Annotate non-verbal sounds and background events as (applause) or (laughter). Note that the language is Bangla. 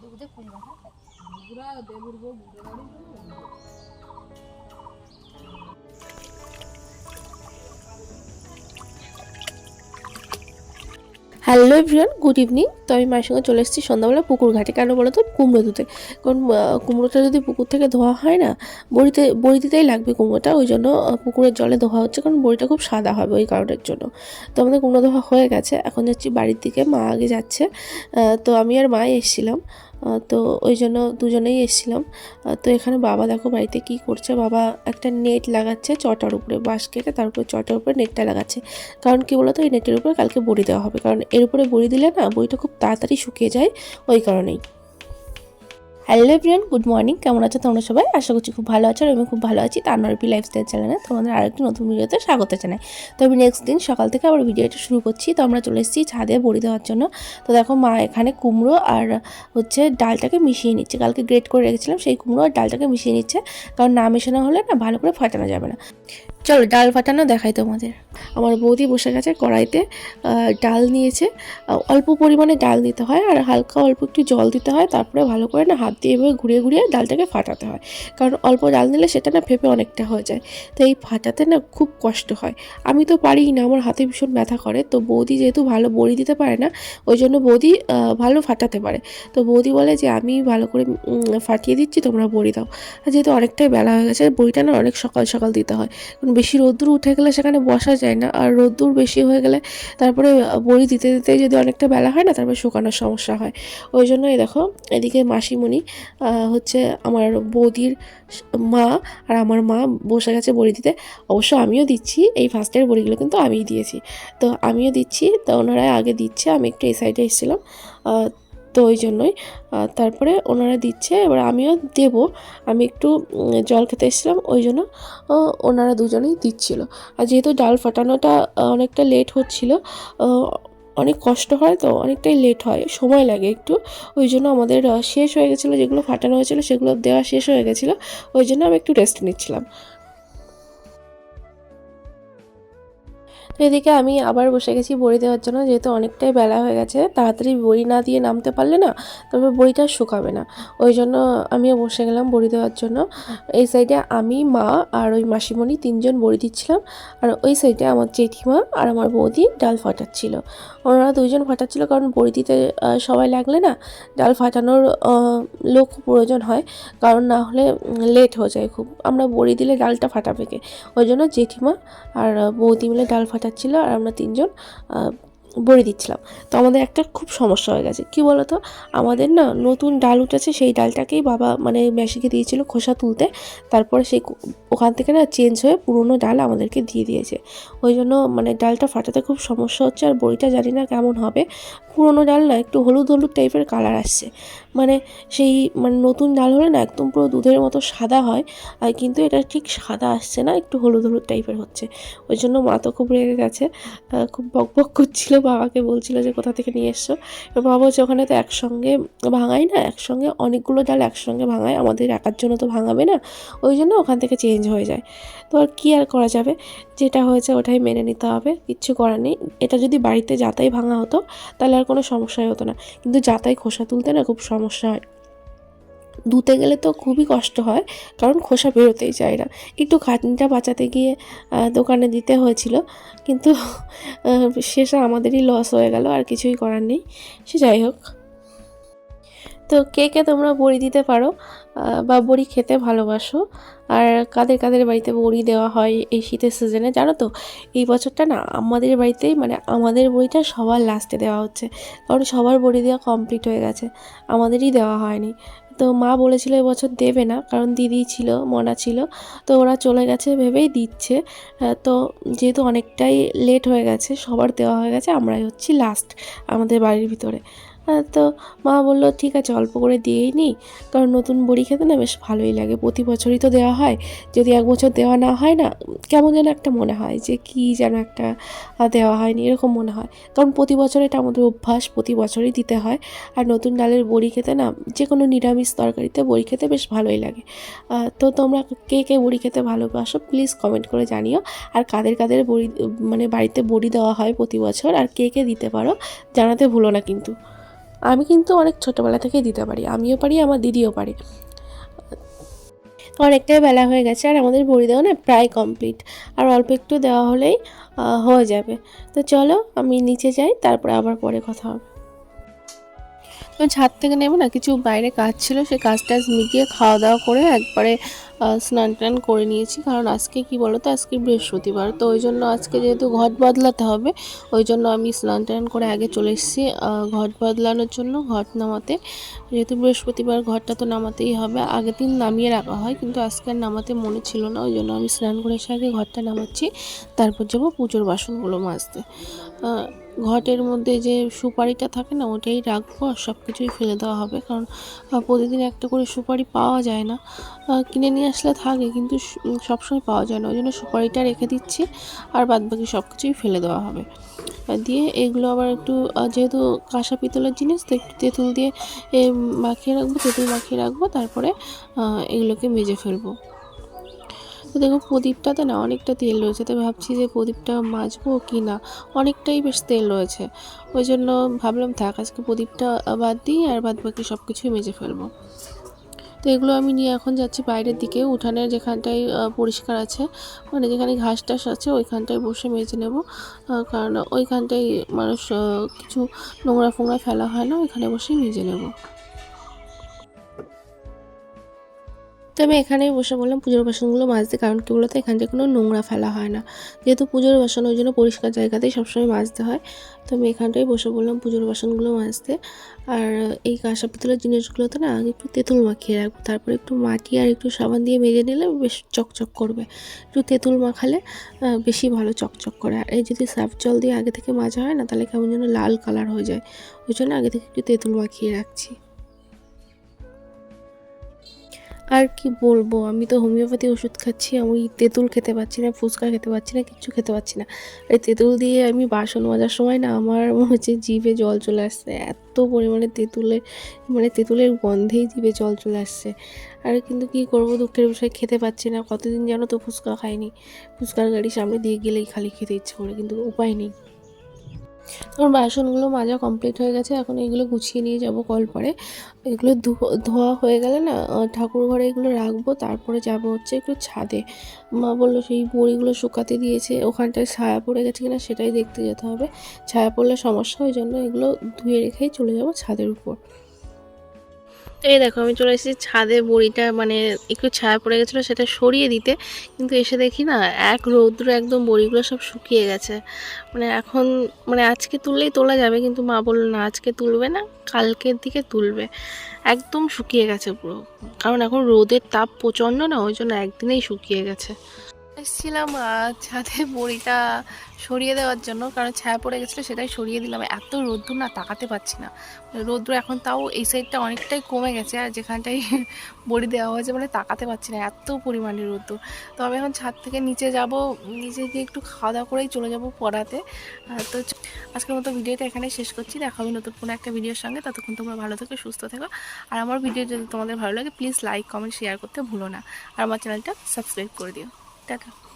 দুধে কুড়ি টাকা দেবুর বউ বুড়ে বাড়ি। Hello everyone, good evening. তো আমি মায়ের সঙ্গে চলে এসেছি সন্ধ্যাবেলা পুকুর ঘাটে। কেন বলো তো? কুমড়ো ধুতে। কারণ কুমড়োটা যদি পুকুর থেকে ধোয়া হয় না, বড়িতে বড়ি দিতেই লাগবে কুমড়োটা। ওই জন্য পুকুরের জলে ধোয়া হচ্ছে কারণ বড়িটা খুব সাদা হবে ওই কারণের জন্য। তো আমাদের কুমড়ো ধোয়া হয়ে গেছে। এখন যাচ্ছি বাড়ির দিকে। মা আগে যাচ্ছে। তো আমি আর মা এসেছিলাম। তো ওই জন্য দুজনেই এসেছিলাম। তো এখানে বাবা দেখো বাড়িতে কি করছে? বাবা একটা নেট লাগাচ্ছে চটার উপরে, বাঁশ কেটে তার উপরে চটার উপরে নেটটা লাগাচ্ছে। কারণ কি বলতো? এই নেটের উপরে কালকে বড়ি দেওয়া হবে। কারণ এর উপরে বড়ি দিলে না বড়িটা খুব তাড়াতাড়ি শুকিয়ে যায়, ওই কারণেই। Hello everyone good morning. কেমন আছো তোমরা সবাই? আশা করছি খুব ভালো আছো আর আমি খুব ভালো আছি। তার নরপি লাইফস্টাইল চ্যানেলে তোমাদের আরেকটি নতুন ভিডিওতে স্বাগত জানাই। তো আমি নেক্সট দিন সকাল থেকে আবার ভিডিওটা শুরু করছি। তো আমরা চলে এসেছি ছাদে বড়ি দেওয়ার জন্য। তো দেখো মা এখানে কুমড়ো আর হচ্ছে ডালটাকে মিশিয়ে নিচ্ছে। কালকে গ্রেট করে রেখেছিলাম, সেই কুমড়ো আর ডালটাকে মিশিয়ে নিচ্ছে। কারণ না মেশানো হলে না ভালো করে ফাটানো যাবে না। চলো ডাল ফাটানো দেখাই তোমাদের। আমার বৌদি বসে গেছে কড়াইতে ডাল নিয়েছে। অল্প পরিমাণে ডাল দিতে হয় আর হালকা অল্প একটু জল দিতে হয়, তারপরে ভালো করে না হাত দিয়ে এভাবে ঘুরিয়ে ঘুরিয়ে ডালটাকে ফাটাতে হয়। কারণ অল্প ডাল নিলে সেটা না ফেপে অনেকটা হয়ে যায়। তো এই ফাটাতে না খুব কষ্ট হয়। আমি তো পারিই না, আমার হাতে ভীষণ ব্যথা করে। তো বৌদি যেহেতু ভালো বড়ি দিতে পারে না, ওই জন্য বৌদি ভালো ফাটাতে পারে। তো বৌদি বলে যে, আমি ভালো করে ফাটিয়ে দিচ্ছি, তোমরা বড়ি দাও। যেহেতু অনেকটাই বেলা হয়ে গেছে, বড়িটা না অনেক সকাল সকাল দিতে হয়। বেশি রোদ্দুর উঠে গেলে সেখানে বসা যায় না। আর রোদ্দুর বেশি হয়ে গেলে তারপরে বড়ি দিতে দিতে যদি অনেকটা বেলা হয় না, তারপরে শুকানোর সমস্যা হয়। ওই জন্য এই দেখো, এদিকে মাসিমণি হচ্ছে আমার বৌদির মা আর আমার মা বসে গেছে বড়ি দিতে। অবশ্য আমিও দিচ্ছি, এই ফার্স্টের বড়িগুলো কিন্তু আমিই দিয়েছি। তো আমিও দিচ্ছি, তো ওনারা আগে দিচ্ছে, আমি একটু এই সাইডে এসেছিলাম। তো ওই জন্যই তারপরে ওনারা দিচ্ছে, এবার আমিও দেব। আমি একটু জল খেতে এসেছিলাম, ওই জন্য ওনারা দুজনেই দিচ্ছিল। আর যেহেতু ডাল ফাটানোটা অনেকটা লেট হচ্ছিল অনেক কষ্ট হয় তো, অনেকটাই লেট হয়, সময় লাগে একটু। ওই জন্য আমাদের শেষ হয়ে গেছিল, যেগুলো ফাটানো হয়েছিল, সেগুলো দেওয়া শেষ হয়ে গেছিল, ওই জন্য আমি একটু রেস্ট নিচ্ছিলাম। এদিকে আমি আবার বসে গেছি বড়ি দেওয়ার জন্য, যেহেতু অনেকটাই বেলা হয়ে গেছে। তাড়াতাড়ি বড়ি না দিয়ে নামতে পারলে না, তবে বড়িটা শুকাবে না। ওই জন্য আমিও বসে গেলাম বড়ি দেওয়ার জন্য। এই সাইডে আমি, মা আর ওই মাসিমণি তিনজন বড়ি দিচ্ছিলাম। আর ওই সাইডে আমার জেঠিমা আর আমার বৌদি ডাল ফাটাচ্ছিল। ওনারা দুইজন ফাটাচ্ছিল কারণ বড়ি দিতে সবাই লাগলে না, ডাল ফাটানোর লোক প্রয়োজন হয়। কারণ না হলে লেট হয়ে যায় খুব। আমরা বড়ি দিলে ডালটা ফাটাবে ওই জন্য জেঠিমা আর বৌদি মিলে ডাল ফাটাচ্ছিল আর আমরা তিনজন বড়ি দিচ্ছিলাম। তো আমাদের একটা খুব সমস্যা হয়ে গেছে। কি বলতো? আমাদের না নতুন ডাল উঠেছে, সেই ডালটাকেই বাবা মানে মেশিকে দিয়েছিল খোসা তুলতে। তারপরে সেই ওখান থেকে না চেঞ্জ হয়ে পুরনো ডাল আমাদেরকে দিয়ে দিয়েছে। ওই জন্য মানে ডালটা ফাটাতে খুব সমস্যা হচ্ছে আর বড়িটা জানি না কেমন হবে। পুরনো ডাল না একটু হলুদ হলুদ টাইপের কালার আসছে। মানে সেই মানে নতুন ডাল হলে না একদম পুরো দুধের মতো সাদা হয়, আর কিন্তু এটা ঠিক সাদা আসছে না, একটু হলুদ হলুদ টাইপের হচ্ছে। ওই জন্য মা তো খুব রেগে গেছে খুব বক বক করছিল, বাবাকে বলছিল যে কোথা থেকে নিয়ে এসছো? বাবা বলছে, ওখানে তো একসঙ্গে ভাঙাই না, একসঙ্গে অনেকগুলো ডাল একসঙ্গে ভাঙায় আমাদের একার জন্য তো ভাঙাবে না। ওই জন্য ওখান থেকে চেঞ্জ হয়ে যায়। তো আর কী আর করা যাবে? যেটা হয়েছে ওটাই মেনে নিতে হবে, কিচ্ছু করার নেই। এটা যদি বাড়িতে যাতাই ভাঙা হতো, তাহলে আর কোনো সমস্যাই হতো না। কিন্তু যাতাই খোসা তুলতে না খুব সমস্যা হয়। ধুতে গেলে তো খুবই কষ্ট হয়, কারণ খোসা বেরোতেই চায় না। একটু খাটনিটা বাঁচাতে গিয়ে দোকানে দিতে হয়েছিল। কিন্তু শেষে আমাদেরই লস হয়ে গেল, আর কিছুই করার নেই। সে যাই হোক। তো কে কে তোমরা বড়ি দিতে পারো বা বড়ি খেতে ভালোবাসো, আর কাদের কাদের বাড়িতে বড়ি দেওয়া হয় এই শীতের সিজনে জানো তো? এই বছরটা না আমাদের বাড়িতেই মানে আমাদের বড়িটা সবার লাস্টে দেওয়া হচ্ছে, কারণ সবার বড়ি দেওয়া কমপ্লিট হয়ে গেছে, আমাদেরই দেওয়া হয়নি। তো মা বলেছিল এবছর দেবে না, কারণ দিদি ছিল, মনা ছিল, তো ওরা চলে গেছে ভেবেই দিচ্ছে তো যেহেতু অনেকটাই লেট হয়ে গেছে, সবার দেওয়া হয়ে গেছে, আমরাই হচ্ছি লাস্ট আমাদের বাড়ির ভিতরে। তো মা বলল, ঠিক আছে, অল্প করে দিয়েই নিই কারণ নতুন বড়ি খেতে না বেশ ভালোই লাগে। প্রতি বছরই তো দেওয়া হয়। যদি এক বছর দেওয়া না হয় না, কেমন যেন একটা মনে হয় যে, কি যেন একটা দেওয়া হয়নি, এরকম মনে হয়। কারণ প্রতি বছর এটা আমাদের অভ্যাস, প্রতি বছরই দিতে হয়। আর নতুন ডালের বড়ি খেতে না যে কোনো নিরামিষ তরকারিতে বড়ি খেতে বেশ ভালোই লাগে। তো তোমরা কে কে বড়ি খেতে ভালোবাসো, প্লিজ কমেন্ট করে জানিও। আর কাদের কাদের বড়ি মানে বাড়িতে বড়ি দেওয়া হয় প্রতি বছর, আর কে কে দিতে পারো, জানাতে ভুলো না কিন্তু। আমি কিন্তু অনেক ছোটোবেলা থেকেই দিতে পারি, আমিও পারি, আমার দিদিও পারে। অনেকটাই বেলা হয়ে গেছে আর আমাদের বড়ি দেওয়া না প্রায় কমপ্লিট, আর অল্প একটু দেওয়া হলেই হয়ে যাবে। তো চলো আমি নিচে যাই, তারপরে আবার পরে কথা হবে। তো ছাদ থেকে নেব না কিছু বাইরে কাজ ছিল, সেই কাজ টাজ মিটিয়ে খাওয়া দাওয়া করে একবারে স্নান টান করে নিয়েছি। কারণ আজকে কি বলো তো আজকে বৃহস্পতিবার। তো ওই জন্য আজকে যেহেতু ঘট বদলাতে হবে ওই জন্য আমি স্নান টান করে আগে চলে এসেছি ঘট বদলানোর জন্য, ঘট নামাতে। যেহেতু বৃহস্পতিবার ঘরটা তো নামাতেই হবে। আগের দিন নামিয়ে রাখা হয়, কিন্তু আজকে নামাতে মনে ছিল না। ওই জন্য আমি স্নান করে এসে আগে ঘরটা নামাচ্ছি, তারপর যাব পুজোর বাসনগুলো মাজতে। ঘটের মধ্যে যে সুপারিটা থাকে না, ওটাই রাখব আর সব কিছুই ফেলে দেওয়া হবে। কারণ প্রতিদিন একটা করে সুপারি পাওয়া যায় না। কিনে নিয়ে আসলে থাকে কিন্তু সবসময় পাওয়া যায় না। ওই জন্য সুপারিটা রেখে দিচ্ছি আর বাদ বাকি সব কিছুই ফেলে দেওয়া হবে। দিয়ে এগুলো আবার একটু যেহেতু কাঁসা পিতলের জিনিস, তো একটু তেঁতুল দিয়ে মাখিয়ে রাখব, তেঁতুল মাখিয়ে রাখব, তারপরে এগুলোকে মেজে ফেলব। তো দেখো প্রদীপটাতে না অনেকটা তেল রয়েছে, তো ভাবছি যে প্রদীপটা মাজবো কি না? অনেকটাই বেশ তেল রয়েছে। ওই জন্য ভাবলাম থাক, আজকে প্রদীপটা বাদ দিই আর বাদ বাকি সব কিছুই মেজে ফেলব। তো এগুলো আমি নিয়ে এখন যাচ্ছি বাইরের দিকে, উঠানের যেখানটায় পরিষ্কার আছে মানে যেখানে ঘাস টাস আছে ওইখানটায় বসে মেজে নেব। কারণ ওইখানটায় মানুষ কিছু নোংরা ফোংরা ফেলা হয় না, ওইখানে বসেই মেজে নেব। তো আমি এখানেই বসে বললাম পুজোর বাসনগুলো মাজতে, কারণ কি বলতো এখানটায় কোনো নোংরা ফেলা হয় না। যেহেতু পুজোর বাসন ওই জন্য পরিষ্কার জায়গাতেই সবসময় মাজতে হয়। তো আমি এখানটাই বসে বললাম পুজোর বাসনগুলো মাজতে। আর এই কাঁসা পিতলের জিনিসগুলোতে না আগে একটু তেঁতুল মাখিয়ে রাখব। তারপরে একটু মাটি আর একটু সাবান দিয়ে মেজে নিলে বেশ চকচক করবে। একটু তেঁতুল মাখালে বেশি ভালো চকচক করে। আর এই যদি সার্ফ জল দিয়ে আগে থেকে মাজা হয় না, তাহলে কেমন যেন লাল কালার হয়ে যায়। ওই জন্য আগে থেকে একটু তেঁতুল মাখিয়ে রাখছি। আর কি বলব? আমি তো হোমিওপ্যাথি ওষুধ খাচ্ছি, আমি তেঁতুল খেতে পারছি না, ফুচকা খেতে পারছি না, কিচ্ছু খেতে পারছি না। এই তেঁতুল দিয়ে আমি বাসন মাজার সময় না আমার মনে হচ্ছে জিভে জল চলে আসছে, এত পরিমাণে তেঁতুলের মানে তেঁতুলের গন্ধেই জিভে জল চলে আসছে। আর কিন্তু কি করব? দুঃখের বিষয়, খেতে পাচ্ছি না, কতদিন যেন তো ফুচকা খাইনি। ফুচকার গাড়ি সামনে দিয়ে গেলেই খালি খেতে ইচ্ছে করে, কিন্তু উপায় নেই। আমার বাসনগুলো মাজা কমপ্লিট হয়ে গেছে, এখন এগুলো গুছিয়ে নিয়ে যাব কল পরে। এগুলো ধোয়া হয়ে গেলে না ঠাকুর ঘরে এগুলো রাখব, তারপরে যাব হচ্ছে একটু ছাদে। মা বলল, সেই বড়িগুলো শুকাতে দিয়েছে, ওখানটায় ছায়া পড়ে গেছে কিনা সেটাই দেখতে যেতে হবে। ছায়া পড়লে সমস্যা, ওই জন্য এগুলো ধুয়ে রেখেই চলে যাব ছাদের উপর। এই দেখো, আমি চলে এসেছি ছাদে, বড়িটা মানে একটু ছায়া পড়ে গেছিল, সেটা সরিয়ে দিতে। কিন্তু এসে দেখি না, এক রৌদ্র একদম বড়িগুলো সব শুকিয়ে গেছে। মানে এখন মানে আজকে তুললেই তোলা যাবে, কিন্তু মা বলল না, আজকে তুলবে না, কালকের দিকে তুলবে। একদম শুকিয়ে গেছে পুরো। কারণ এখন রোদের তাপ প্রচণ্ড না, ওই জন্য একদিনেই শুকিয়ে গেছে। এসেছিলাম ছাদে বড়িটা সরিয়ে দেওয়ার জন্য, কারণ ছায়া পড়ে গেছিল, সেটাই সরিয়ে দিলাম। এত রোদ্দুর না তাকাতে পারছি না। রোদ্দুর এখন তাও এই সাইডটা অনেকটাই কমে গেছে, আর যেখানটায় (laughs) বড়ি দেওয়া হয়েছে মানে তাকাতে পারছি না, এত পরিমাণে রোদ্দুর। তো আমি এখন ছাদ থেকে নিচে যাব, নিচে গিয়ে একটু খাওয়া দাওয়া করেই চলে যাব পড়াতে। তো আজকের মতো ভিডিওটা এখানে শেষ করছি। দেখা হবে নতুন কোনো একটা ভিডিওর সঙ্গে। ততক্ষণ তোমরা ভালো থেকো, সুস্থ থেকো। আর আমার ভিডিও যদি তোমাদের ভালো লাগে প্লিজ লাইক কমেন্ট শেয়ার করতে ভুলো না। আর আমার চ্যানেলটা সাবস্ক্রাইব করে দিও। Пока-пока.